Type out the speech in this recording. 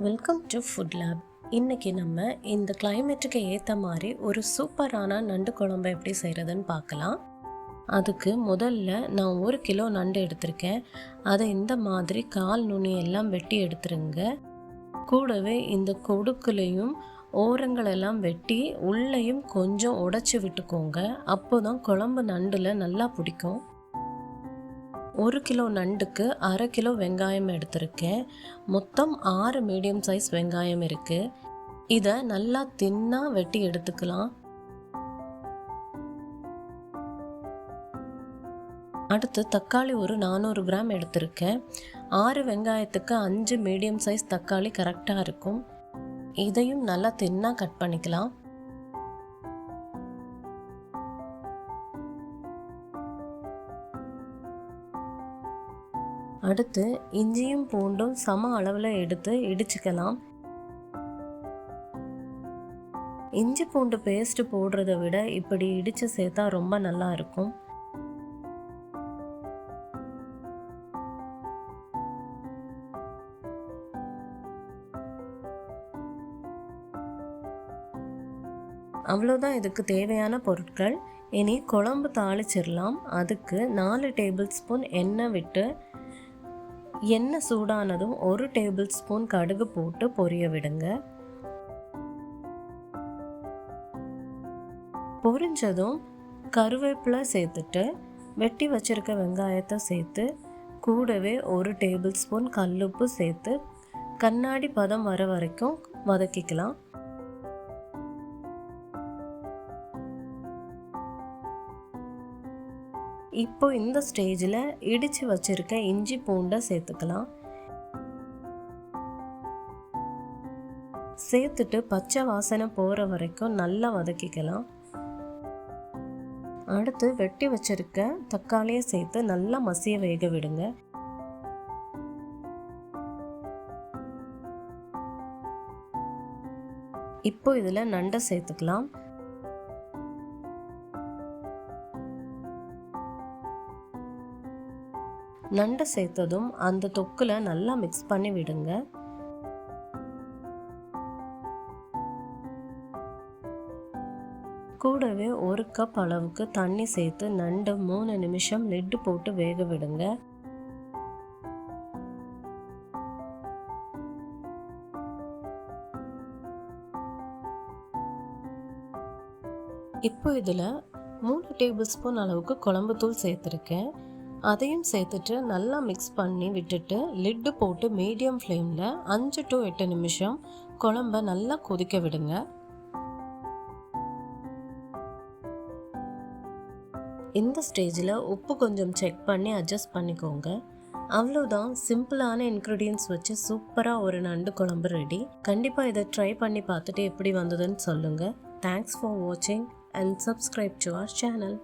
Welcome to food lab இன்றைக்கி நம்ம இந்த கிளைமேட்டுக்கு ஏற்ற மாதிரி ஒரு சூப்பரான நண்டு குழம்பு எப்படி செய்கிறதுன்னு பார்க்கலாம். அதுக்கு முதல்ல நான் ஒரு கிலோ நண்டு எடுத்திருக்கேன். அதை இந்த மாதிரி கால் நுனி எல்லாம் வெட்டி எடுத்துருங்க. கூடவே இந்த கொடுக்குலையும் ஓரங்களெல்லாம் வெட்டி உள்ளேயும் கொஞ்சம் உடைச்சி விட்டுக்கோங்க. அப்போ தான் குழம்பு நண்டில் நல்லா பிடிக்கும். ஒரு கிலோ நண்டுக்கு அரை கிலோ வெங்காயம் எடுத்திருக்கேன். மொத்தம் ஆறு மீடியம் சைஸ் வெங்காயம் இருக்குது இதை நல்லா தின்னாக வெட்டி எடுத்துக்கலாம். அடுத்து தக்காளி ஒரு நானூறு கிராம் எடுத்திருக்கேன். ஆறு வெங்காயத்துக்கு அஞ்சு மீடியம் சைஸ் தக்காளி கரெக்டாக இருக்கும். இதையும் நல்லா தின்னாக கட் பண்ணிக்கலாம். அடுத்து இஞ்சியும் பூண்டும் சம அளவில் எடுத்து இடிச்சுக்கலாம். இஞ்சி பூண்டு பேஸ்ட் போடுறத விட இப்படி இடித்து சேர்த்தா ரொம்ப நல்லா இருக்கும். அவ்வளோதான் இதுக்கு தேவையான பொருட்கள். இனி குழம்பு தாளிச்சிடலாம். அதுக்கு நாலு டேபிள் ஸ்பூன் எண்ணெய் விட்டு எண்ணெய் சூடானதும் ஒரு டேபிள் ஸ்பூன் கடுகு போட்டு பொரிய விடுங்க. பொரிஞ்சதும் கருவேப்பிலை சேர்த்துட்டு வெட்டி வச்சிருக்க வெங்காயத்தை சேர்த்து கூடவே ஒரு டேபிள் ஸ்பூன் கல்லுப்பு சேர்த்து கண்ணாடி பதம் வர வரைக்கும் வதக்கிக்கலாம். இப்போ இந்த ஸ்டேஜில் இடித்து வச்சுருக்க இஞ்சி பூண்டை சேர்த்துக்கலாம். சேர்த்துட்டு பச்சை வாசனை போகிற வரைக்கும் நல்லா வதக்கிக்கலாம். அடுத்து வெட்டி வச்சிருக்க தக்காளியை சேர்த்து நல்லா மசிய வேக விடுங்க. இப்போ இதில் நண்டை சேர்த்துக்கலாம். நண்டை சேர்த்ததும் அந்த தொக்கில் நல்லா மிக்ஸ் பண்ணி விடுங்க. கூடவே ஒரு கப் அளவுக்கு தண்ணி சேர்த்து நண்டு மூணு நிமிஷம் லிட்டு போட்டு வேக விடுங்க. இப்போ இதில் மூணு டேபிள் ஸ்பூன் அளவுக்கு குழம்பு தூள் சேர்த்துருக்கேன். அதையும் சேர்த்துட்டு நல்லா மிக்ஸ் பண்ணி விட்டுட்டு லிட்டு போட்டு மீடியம் ஃப்ளேமில் அஞ்சு டு எட்டு நிமிஷம் குழம்ப நல்லா கொதிக்க விடுங்க. இந்த ஸ்டேஜில் உப்பு கொஞ்சம் செக் பண்ணி அட்ஜஸ்ட் பண்ணிக்கோங்க. அவ்வளோதான் சிம்பிளான இன்க்ரீடியன்ஸ் வச்சு சூப்பராக ஒரு நண்டு குழம்பு ரெடி கண்டிப்பாக இதை ட்ரை பண்ணி பார்த்துட்டு எப்படி வந்ததுன்னு சொல்லுங்கள் தேங்க்ஸ் ஃபார் வாட்சிங் and subscribe to our channel